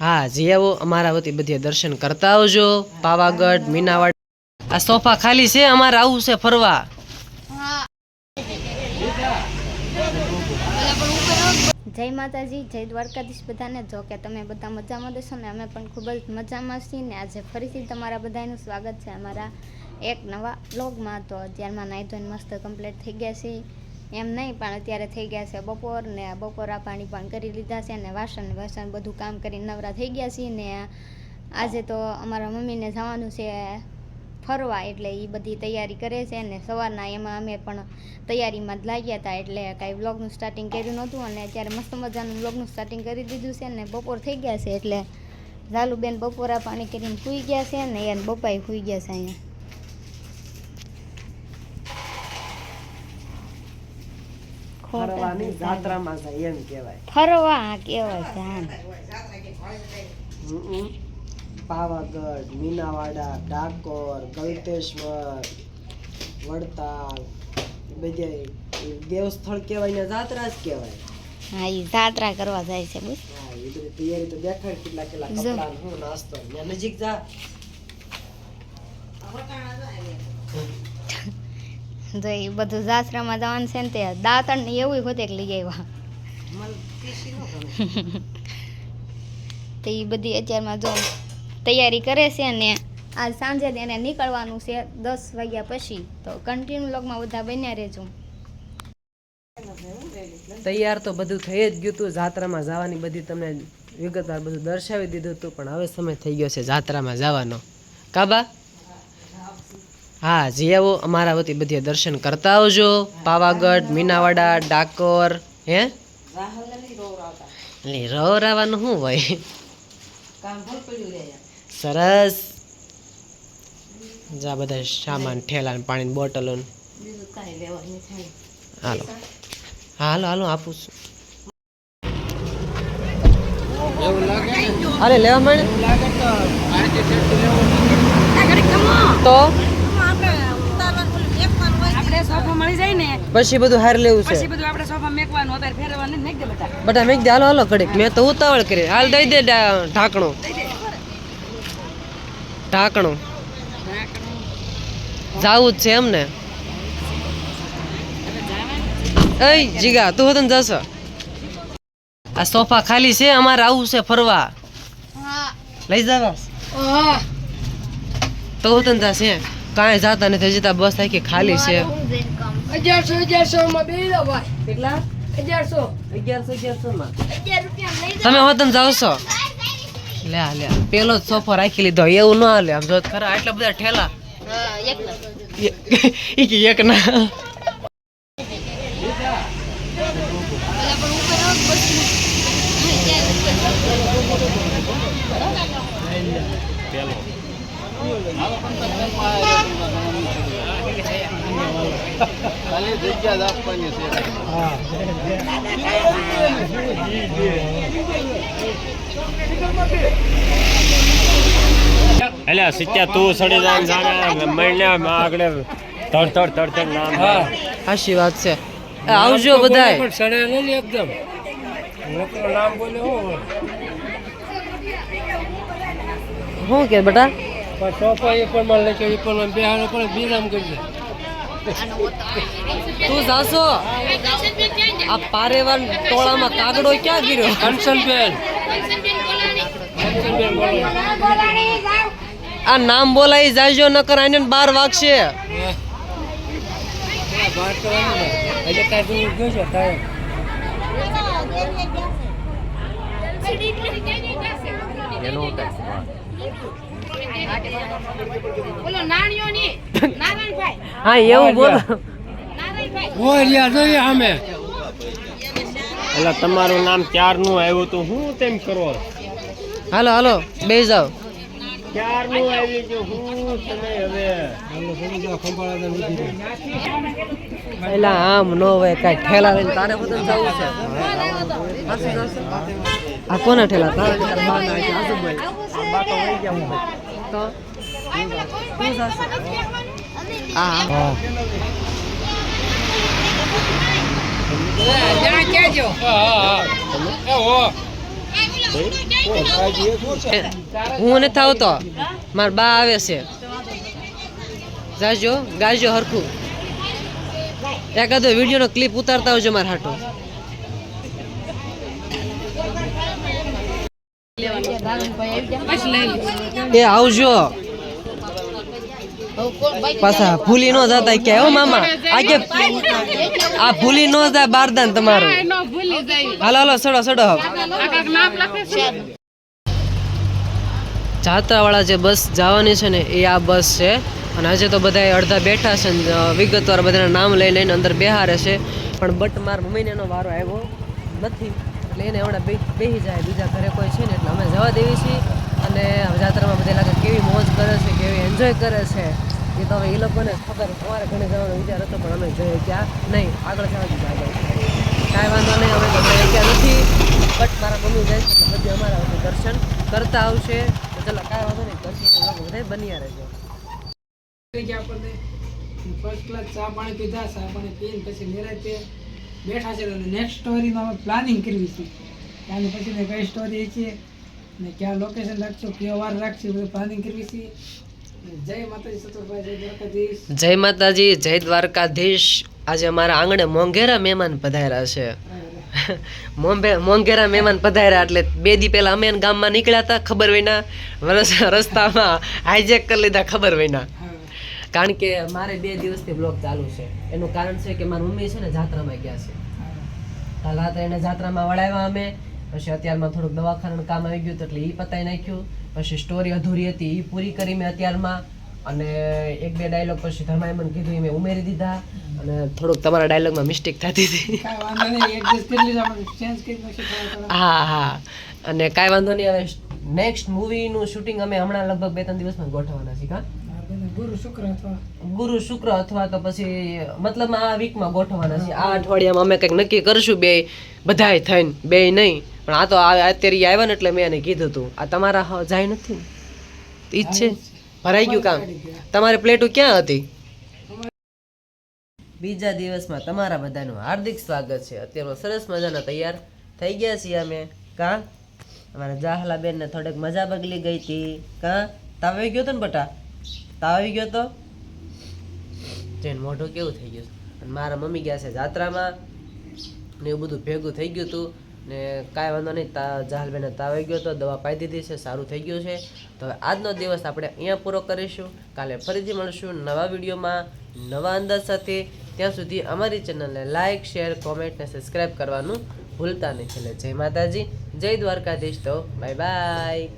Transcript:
હા જી આવો અમારા વતી બધે દર્શન કરતા આવજો. પાવાગઢ, મીનાવાડ. આ સોફા ખાલી છે, અમારે આવું છે ફરવા. જય માતાજી, જય દ્વારકાધીશ બધાને. જો કે તમે બધા મજામાં દેશો ને, અમે પણ ખૂબ જ મજામાં છીએ ને. આજે ફરીથી તમારા બધાનું સ્વાગત છે અમારા એક નવા બ્લોગમાં તો અત્યારમાં નાહી ધોઈને મસ્ત કમ્પ્લીટ થઈ ગયા છે એમ નહીં, પણ અત્યારે થઈ ગયા છે બપોર ને બપોરા પાણી પણ કરી લીધા છે ને વાસણ વાસણ બધું કામ કરીને નવરા થઈ ગયા છીએ ને આજે તો અમારા મમ્મીને જવાનું છે ફરવા, એટલે એ બધી તૈયારી કરે છે ને સવારના એમાં અમે પણ તૈયારીમાં જ લાગ્યા હતા, એટલે કાંઈ વ્લોગનું સ્ટાર્ટિંગ કર્યું નહોતું અને અત્યારે મસ્ત મજાનું વ્લોગનું સ્ટાર્ટિંગ કરી દીધું છે ને બપોર થઈ ગયા છે, એટલે ઝાલુબેન બપોરા પાણી કરીને સૂઈ ગયા છે ને એને બપાઈ સૂઈ ગયા છે અહીંયા. ફરવાની જાત્રામાં જાય એમ કહેવાય. ફરવા કેવાય જાન પાવાગઢ મીનાવાડા ડાકોર ગલતેશ્વર વડતાલ બધે દેવસ્થળ કહેવાય ને જાત્રા જ કહેવાય. હા એ જાત્રા કરવા જાય છે બસ. હા એ બધી તૈયારી તો દેખાડ કેટલા કેટલા. કપડા હું નાસ્તો ત્યાં નજીક જા. જો એ બધું જાત્રામાં જવાનું છે ને તે દાંતણ ને એવું હોતે લઈ આવ્યા. તો એ બધી અત્યારમાં જો તૈયારી કરે છે ને આજ સાંજે એને નીકળવાનું છે દસ વાગ્યા પછી. તો કન્ટિન્યુ લોગમાં બધા બન્યા રહેજો. તૈયાર તો બધું થઈ જ ગયું હતું જાત્રામાં જવાની બધી તમને વિગતવાર બધું દર્શાવી દીધું હતું પણ હવે સમય થઈ ગયો છે જાત્રામાં જવાનો. કાબા હા જી આવો અમારા વતી બધે દર્શન કરતા આવજો. પાવાગઢ, મીનાવાડા, ડાકોર, હે? એટલે રવરાવાનું શું હોય? સરસ. જા બધા સામાન, ઠેલા પાણીની બોટલો. હાલો. હાલો હાલો, આપું છું. અરે, લેવા મળે તો? મળી જાય ને પછી બધું હાર લેવું છે. પછી બધું આપણે સોફા મેકવાનું અત્યારે ફેરવાનું નહીં દે બટા બટા મેક દે હાલો હાલો ઘડીક. મેં તો ઉતાવળ કરી. હાલ દઈ દે ઢાંકણું. ઢાંકણું. જાવું જ છે એમ ને. એય જીગા તું હતો ને જશો? આ સોફા ખાલી છે અમારે આવું છે ફરવા. લઈ જવા તો હું તને જશે? કાંઈ જાતા નથી જતા બસ આખી ખાલી છે. અગિયારસો અગિયારસો માં બે કેટલા? અગિયારસો. અગિયારસો અગિયારસો માં? તમે વતન જાવ છો લ્યા લ્યા પેલો જ સોફો રાખી લીધો એવું ન હાલે. આમ જો તો ખરા આટલા બધા ઠેલા. ઈ કે એક ના એટલે સિત્યા તું સડી જાય જાણે મહિને આગળ તડ તડ તડ તડ નામ હાશી વાત છે એ આવજો બધાય શું કે બેટા તું જાશો? આ પારેવાન ટોળામાં કાગડો ક્યાં ગીર્યો? આ નામ બોલાઈ જાજો નકર આને બાર વાગશે. બોલો નાણીઓ ની નારાયણભાઈ. હા એવું બોલો. એટલે તમારું નામ ચારનું આવ્યું તું? હું તેમ કરો? હાલો હાલો બે જાઓ. ક્યારનું આવી ગયું હું તમે હવે? એલા આમ નો હોય કાંઈ ઠેલા લઈને તારે બધું જવું છે. આ કોના ઠેલા તો તો તું હા હા નથી આવતો. મારા બા આવે છે. જાજો ગાજો હરખું. એકાદો વિડીયોનો ક્લિપ ઉતારતા આવજો મારા હાટો. એ આવજો. પાછા ભૂલી નો જતા કે હો મામા. આ કે આ ભૂલી નો જાય બારદાન તમારું. હાલો હાલો સડો સડો. જાત્રાવાળા જે બસ જવાની છે ને એ આ બસ છે. અને આજે તો બધા અડધા બેઠા છે ને વિગતવાર બધાના નામ લઈ લઈને અંદર બેહારે છે. પણ બટ માર મમ્મીને એનો વારો આવ્યો નથી. એટલે એને હમણાં બે બેસી જાય બીજા ઘરે કોઈ છે ને એટલે અમે જવા દેવી છીએ. અને જાત્રામાં બધા લાગે કેવી મોજ કરે છે, કેવી એન્જોય કરે છે. એ તો હવે એ લોકોને ખબર અમારે ઘણે જવાનો વિચાર હતો, પણ અમે જઈએ ક્યાં? નહીં, આગળ જવા દીધા આગળ કાંઈ વાંધો નહીં અમે જઈએ ક્યાં નથી. બટ મારા મમ્મી જાય છે બધી અમારા વચ્ચે દર્શન કરતા આવશે. તો ચલો, કાંઈ વાંધો નહીં દર્શન લોકો બધા બન્યા રહેજો. ફર્સ્ટ ક્લાસ ચા પાણી પીધા, ચા પાણી પીને પછી નિરાતે બેઠા છે નેક્સ્ટ સ્ટોરીમાં અમે પ્લાનિંગ કરવી છે. ત્યાંની પછી કઈ સ્ટોરી છે ને ક્યાં લોકેશન રાખશું કયો વાર રાખશું બધું પ્લાનિંગ કરવી છે. જય માતાજી સતુરભાઈ જય દ્વારકાધીશ. જય માતાજી જય દ્વારકાધીશ. આજે અમારા આંગણે મોંઘેરા મહેમાન પધાર્યા છે. મોંબે મોંઘેરા મહેમાન પધાર્યા એટલે બે દી પહેલા અમે ગામમાં નીકળ્યા હતા ખબર વિના રસ્તામાં હાઈજેક કરી લીધા ખબર વિના કારણ કે મારે બે દિવસથી બ્લોગ ચાલુ છે. એનું કારણ છે કે મારી મમ્મી છે ને જાત્રામાં ગયા છે. કાલ રાત્રે એને જાત્રામાં વળાવ્યા અમે. પછી અત્યારમાં થોડુંક દવાખાનાનું કામ આવી ગયું એટલે એ પતાવી નાખ્યું. પછી સ્ટોરી અધૂરી હતી એ પૂરી કરી મેં અત્યારમાં. અને એક બે ડાયલોગ પછી ધર્માએ મને કીધું એ મેં ઉમેરી દીધા. અને થોડુંક તમારા ડાયલોગમાં મિસ્ટેક થતી હતી. હા હા. અને કાંઈ વાંધો નહીં હવે નેક્સ્ટ મૂવીનું શૂટિંગ અમે હમણાં લગભગ બે ત્રણ દિવસમાં ગોઠવવાના છીએ હા, ગુરુ શુક્ર અથવા. ગુરુ શુક્ર અથવા તો પછી મતલબ આ વીકમાં ગોઠવવાના છે આ અઠવાડિયામાં અમે કંઈક નક્કી કરશું બે બધાય થઈને બે નહીં. પણ આ તો અત્યારે આવ્યા ને એટલે મેં એને કીધું હતું આ તમારા જાય નથી ને? ઈ છે. ભરાઈ ગયું કામ. તમારે પ્લેટો ક્યાં હતી? બીજા દિવસમાં તમારા બધાનું હાર્દિક સ્વાગત છે. અત્યારમાં સરસ મજાના તૈયાર થઈ ગયા છીએ અમે. કા? અમારા જાહલા બેનને થોડીક મજા બગલી ગઈ હતી. કા? તાવ આવી ગયો તો ને બટા? તાવ આવી ગયો તો જઈને મોઢું કેવું થઈ ગયું અને મારા મમ્મી ગયા છે જાત્રામાં ને એવું બધું ભેગું થઈ ગયું હતું. ને કાંઈ વાંધો નહીં, તા જહાલબેને તાવ આવી ગયો તો દવા પાઈ દીધી છે, સારું થઈ ગયું છે. તો હવે આજનો દિવસ આપણે અહીંયા પૂરો કરીશું. કાલે ફરીથી મળશું નવા વિડીયોમાં, નવા અંદાજ સાથે. ત્યાં સુધી અમારી ચેનલને લાઇક શેર, કોમેન્ટ ને સબસ્ક્રાઈબ કરવાનું ભૂલતા નહીં. છેલ્લે જય માતાજી, જય દ્વારકાધીશ તો, બાય બાય.